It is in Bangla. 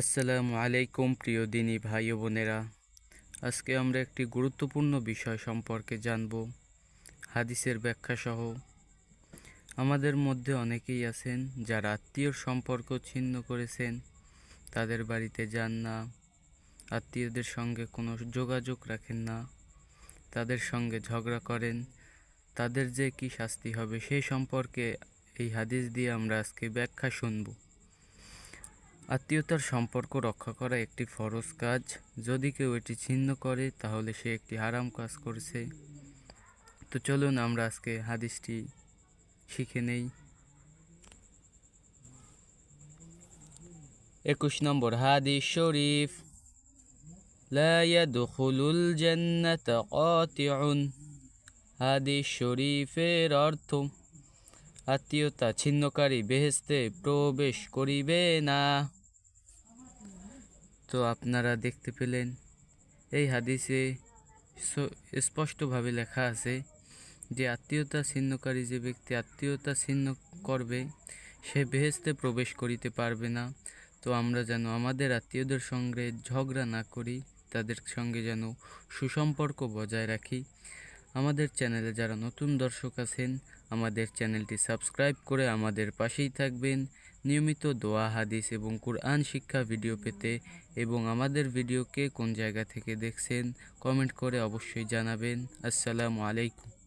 আসসালামু আলাইকুম প্রিয় দিনী ভাই ও বোনেরা। আজকে আমরা একটি গুরুত্বপূর্ণ বিষয় সম্পর্কে জানব, হাদিসের ব্যাখ্যা সহ আমাদের মধ্যে অনেকেই আছেন যারা আত্মীয়র সম্পর্ক ছিন্ন করেছেন, তাদের বাড়িতে যান না, আত্মীয়দের সঙ্গে কোনো যোগাযোগ রাখেন না, তাদের সঙ্গে ঝগড়া করেন, তাদের যে কি শাস্তি হবে সেই সম্পর্কে এই হাদিস দিয়ে আমরা আজকে ব্যাখ্যা শুনব। আত্মীয়তার সম্পর্ক রক্ষা করা একটি ফরজ কাজ যদি কেউ এটি ছিন্ন করে তাহলে সে একটি হারাম কাজ করেছে তো চলুন আমরা আজকে হাদিসটি শিখে নেই একুশ নম্বর হাদিস শরীফ لا يدخل الجنة قاطع হাদিস শরীফের অর্থ আত্মীয়তা ছিন্নকারী বেহেস্তে প্রবেশ করিবে না তো আপনারা দেখতে পেলেন। এই হাদিসে স্পষ্টভাবে লেখা আছে যে আত্মীয়তা ছিন্নকারী যে ব্যক্তি আত্মীয়তা ছিন্ন করবে, সে বেহেস্তে প্রবেশ করিতে পারবে না। তো আমরা যেন আমাদের আত্মীয়দের সঙ্গে ঝগড়া না করি, তাদের সঙ্গে যেন সুসম্পর্ক বজায় রাখি। আমাদের চ্যানেলে যারা নতুন দর্শক আছেন, আমাদের চ্যানেলটি সাবস্ক্রাইব করে আমাদের পাশেই থাকবেন। নিয়মিত দোয়া, হাদিস এবং কোরআন শিক্ষা ভিডিও পেতে এবং আমাদের ভিডিওকে কোন জায়গা থেকে দেখছেন, কমেন্ট করে অবশ্যই জানাবেন। আসসালামু আলাইকুম।